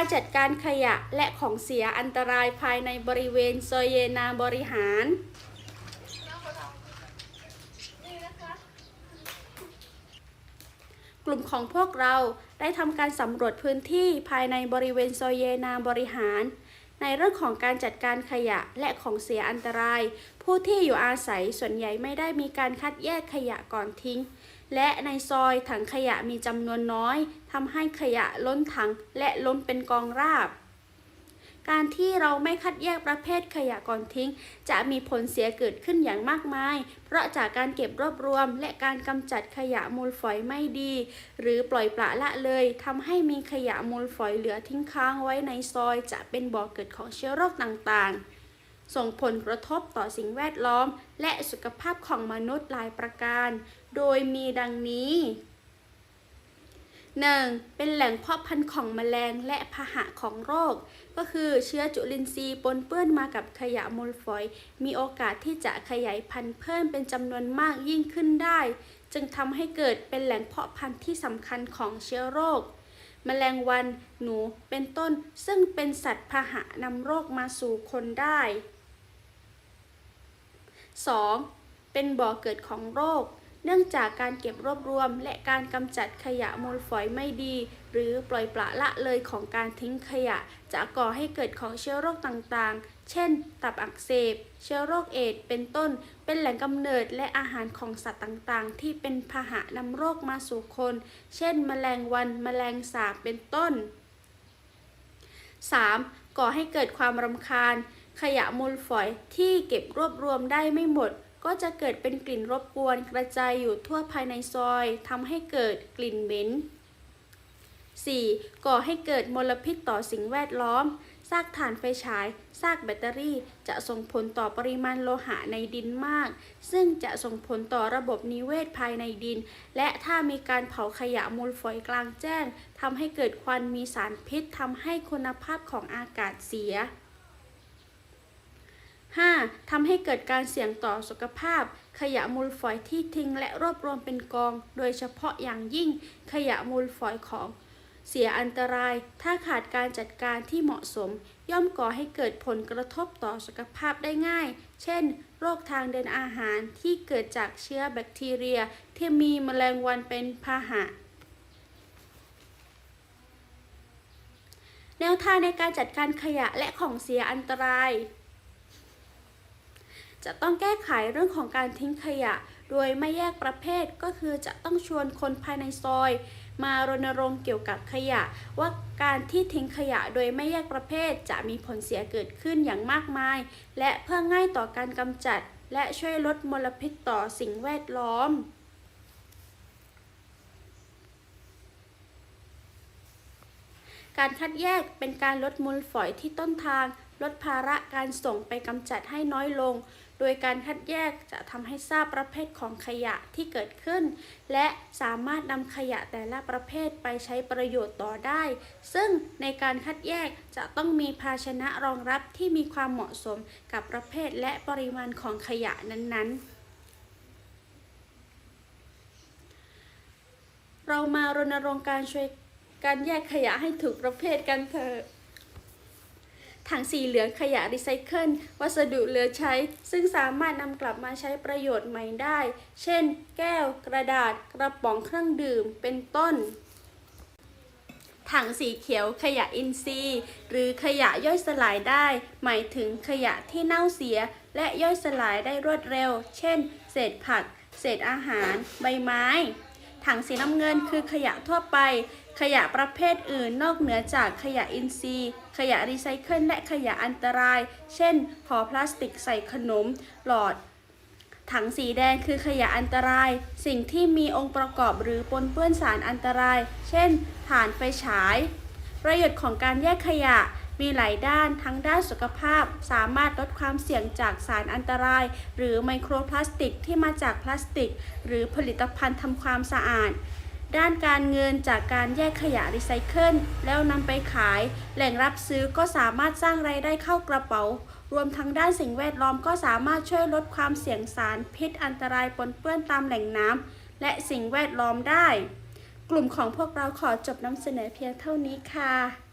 การจัดการขยะและของเสียอันตรายภายในบริเวณโซเยนาบริหาร กลุ่มของพวกเราได้ทำการสำรวจพื้นที่ภายในบริเวณโซเยนาบริหาร ในเรื่องของการจัดการขยะและของเสียอันตราย ผู้ที่อยู่อาศัยส่วนใหญ่ไม่ได้มีการคัดแยกขยะก่อนทิ้ง และในซอยถังขยะมีจำนวนน้อยทำให้ขยะล้นถังและล้นเป็นกองราบ การที่เราไม่คัดแยกประเภทขยะก่อนทิ้ง จะมีผลเสียเกิดขึ้นอย่างมากมาย เพราะจากการเก็บรวบรวม และการกำจัดขยะมูลฝอยไม่ดี หรือปล่อยปละละเลยทำให้มีขยะมูลฝอยเหลือทิ้งค้างไว้ในซอย จะเป็นบ่อกเกิดของเชื้อโรคต่างๆ ส่งผลกระทบต่อสิ่งแวดล้อม และสุขภาพของมนุษย์หลายประการ โดยมีดังนี้ 1. เป็นแหล่งเพาะพันธุ์ของแมลงและพาหะของโรค ก็คือเชื้อจุลินทรีย์ปนเปื้อนมากับขยะมูลฝอย มีโอกาสที่จะขยายพันธุ์เพิ่มเป็นจำนวนมากยิ่งขึ้นได้ จึงทำให้เกิดเป็นแหล่งเพาะพันธุ์ที่สำคัญของเชื้อโรค แมลงวัน หนู เป็นต้น ซึ่งเป็นสัตว์พาหะนำโรคมาสู่คนได้ 2. เป็นบ่อเกิดของโรค เนื่องจากการเก็บรวบรวม และการกำจัดขยะมูลฝอยไม่ดี หรือปล่อยปละละเลยของการทิ้งขยะ จะก่อให้เกิดของเชื้อโรคต่างๆ เช่น ตับอักเสบ เชื้อโรคเอดส์เป็นต้น เป็นแหล่งกำเนิดและอาหารของสัตว์ต่างๆ ที่เป็นพาหะนำโรคมาสู่คน เช่น แมลงวันแมลงสาบเป็นต้น 3. ก่อให้เกิดความรำคาญ ขยะมูลฝอยที่เก็บรวบรวมได้ไม่หมด ก็จะเกิดเป็นกลิ่นรบกวนกระจายอยู่ทั่วภายในซอยทำให้เกิดกลิ่นเหม็น 4. ก่อให้เกิดมลพิษต่อสิ่งแวดล้อม ซากถ่านไฟฉาย ซากแบตเตอรี่ จะส่งผลต่อปริมาณโลหะในดินมาก ซึ่งจะส่งผลต่อระบบนิเวศภายในดิน และถ้ามีการเผาขยะมูลฝอยกลางแจ้งทำให้เกิดควันมีสารพิษทำให้คุณภาพของอากาศเสีย 5. ทำให้เกิดการเสี่ยงต่อสุขภาพ ขยะมูลฝอยที่ทิ้งและรวบรวมเป็นกอง โดยเฉพาะอย่างยิ่งขยะมูลฝอยของเสียอันตราย ถ้าขาดการจัดการที่เหมาะสม ย่อมก่อให้เกิดผลกระทบต่อสุขภาพได้ง่าย เช่น โรคทางเดินอาหารที่เกิดจากเชื้อแบคทีเรีย ที่มีแมลงวันเป็นพาหะ แนวทางในการจัดการขยะและของเสียอันตราย จะต้องแก้ไขเรื่องของการทิ้งขยะ โดยไม่แยกประเภทก็คือจะต้องชวนคนภายในซอย มารณรงค์เกี่ยวกับขยะ ว่าการที่ทิ้งขยะโดยไม่แยกประเภทจะมีผลเสียเกิดขึ้นอย่างมากมาย และเพื่อง่ายต่อการกำจัด และช่วยลดมลพิษต่อสิ่งแวดล้อมการคัดแยกเป็นการลดมูลฝอยที่ต้นทาง ลดภาระการส่งไปกำจัดให้น้อยลง โดยการคัดแยกจะทำให้ทราบประเภทของขยะที่เกิดขึ้น และสามารถนำขยะแต่ละประเภทไปใช้ประโยชน์ต่อได้ ซึ่งในการคัดแยกจะต้องมีภาชนะรองรับที่มีความเหมาะสมกับประเภทและปริมาณของขยะนั้นๆเรามารณรงค์การช่วยการแยกขยะให้ถูกประเภทกันเถอะ ถังสีเหลืองขยะรีไซเคิลวัสดุเหลือใช้ ซึ่งสามารถนำกลับมาใช้ประโยชน์ใหม่ได้ เช่น แก้ว กระดาษ กระป๋องเครื่องดื่ม เป็นต้น ถังสีเขียวขยะอินทรีย์ หรือขยะย่อยสลายได้ หมายถึงขยะที่เน่าเสีย และย่อยสลายได้รวดเร็ว เช่น เศษผัก เศษอาหาร ใบไม้ ถังสีน้ำเงินคือขยะทั่วไป ขยะประเภทอื่นนอกเหนือจากขยะอินทรีย์ ขยะรีไซเคิลและขยะอันตราย เช่นห่อพลาสติกใส่ขนม หลอด ถังสีแดงคือขยะอันตราย สิ่งที่มีองค์ประกอบหรือปนเปื้อนสารอันตราย เช่นถ่านไฟฉาย ประโยชน์ของการแยกขยะมีหลายด้านทั้งด้านสุขภาพ สามารถลดความเสี่ยงจากสารอันตราย หรือไมโครพลาสติกที่มาจากพลาสติก หรือผลิตภัณฑ์ทำความสะอาด ด้านการเงินจากการแยกขยะรีไซเคิลแล้วนำไปขาย แหล่งรับซื้อก็สามารถสร้างรายได้เข้ากระเป๋า รวมทั้งด้านสิ่งแวดล้อมก็สามารถช่วยลดความเสี่ยงสารพิษอันตรายปนเปื้อนตามแหล่งน้ำและสิ่งแวดล้อมได้ กลุ่มของพวกเราขอจบนำเสนอเพียงเท่านี้ค่ะ